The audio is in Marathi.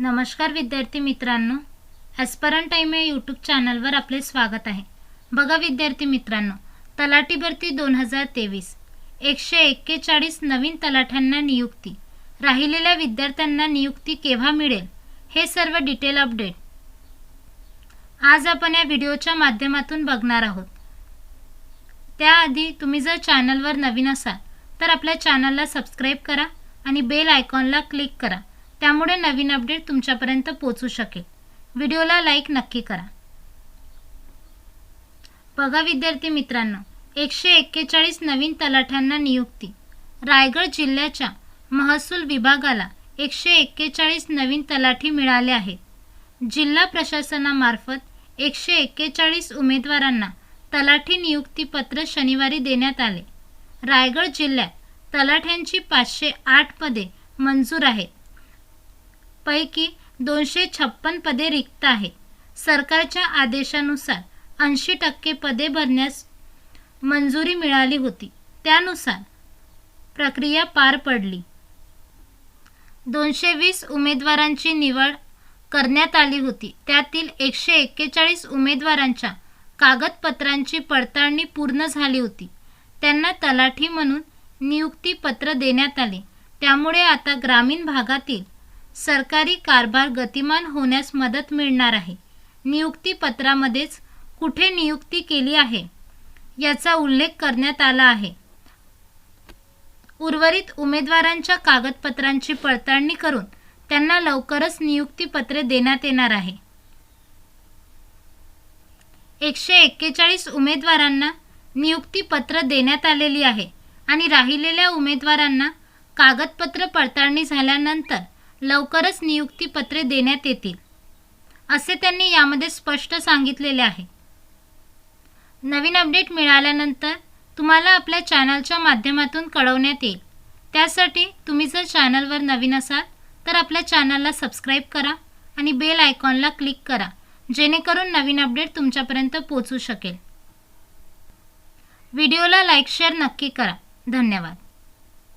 नमस्कार विद्यार्थी मित्रांनो. ॲस्परन टाईम या यूट्यूब चॅनलवर आपले स्वागत आहे. बघा विद्यार्थी मित्रांनो तलाठी भरती दोन हजार तेवीस. एकशे एक्केचाळीस नवीन तलाठ्यांना नियुक्ती. राहिलेल्या विद्यार्थ्यांना नियुक्ती केव्हा मिळेल? हे सर्व डिटेल अपडेट आज आपण या व्हिडिओच्या माध्यमातून बघणार आहोत. त्याआधी तुम्ही जर चॅनलवर नवीन असाल तर आपल्या चॅनलला सबस्क्राईब करा आणि बेल आयकॉनला क्लिक करा. त्यामुळे नवीन अपडेट तुमच्यापर्यंत पोचू शकेल. व्हिडिओला लाईक नक्की करा. बघा विद्यार्थी मित्रांनो एकशे एक्केचाळीस नवीन तलाठ्यांना नियुक्ती. रायगड जिल्ह्याच्या महसूल विभागाला एकशे एक्केचाळीस नवीन तलाठी मिळाले आहेत. जिल्हा प्रशासनामार्फत एकशे एक्केचाळीस उमेदवारांना तलाठी नियुक्ती पत्र शनिवारी देण्यात आले. रायगड जिल्ह्यात तलाठ्यांची पाचशे आठ पदे मंजूर आहेत. पैकी दोनशे छप्पन पदे रिक्त आहेत. सरकारच्या आदेशानुसार ऐंशी टक्के पदे भरण्यास मंजुरी मिळाली होती. त्यानुसार प्रक्रिया पार पडली. दोनशे वीस उमेदवारांची निवड करण्यात आली होती. त्यातील एकशे एक्केचाळीस उमेदवारांच्या कागदपत्रांची पडताळणी पूर्ण झाली होती. त्यांना तलाठी म्हणून नियुक्तीपत्र देण्यात आले. त्यामुळे आता ग्रामीण भागातील सरकारी कारभार गतिमान होण्यास मदत मिळणार आहे. नियुक्तीपत्रामध्येच कुठे नियुक्ती केली आहे? याचा उल्लेख करण्यात आला आहे. उर्वरित उमेदवारांच्या कागदपत्रांची पडताळणी करून त्यांना लवकरच नियुक्तीपत्रे देण्यात येणार आहे. एकशे एक्केचाळीस उमेदवारांना नियुक्तीपत्र देण्यात आलेली आहे आणि राहिलेल्या उमेदवारांना कागदपत्र पडताळणी झाल्यानंतर लवकरच नियुक्तीपत्रे देण्यात येतील असे त्यांनी यामध्ये स्पष्ट सांगितलेले आहे. नवीन अपडेट मिळाल्यानंतर तुम्हाला आपल्या चॅनलच्या माध्यमातून कळवण्यात येईल. त्यासाठी तुम्ही जर चॅनलवर नवीन असाल तर आपल्या चॅनलला सबस्क्राईब करा आणि बेल आयकॉनला क्लिक करा जेणेकरून नवीन अपडेट तुमच्यापर्यंत पोचू शकेल. व्हिडिओला लाईक शेअर नक्की करा. धन्यवाद.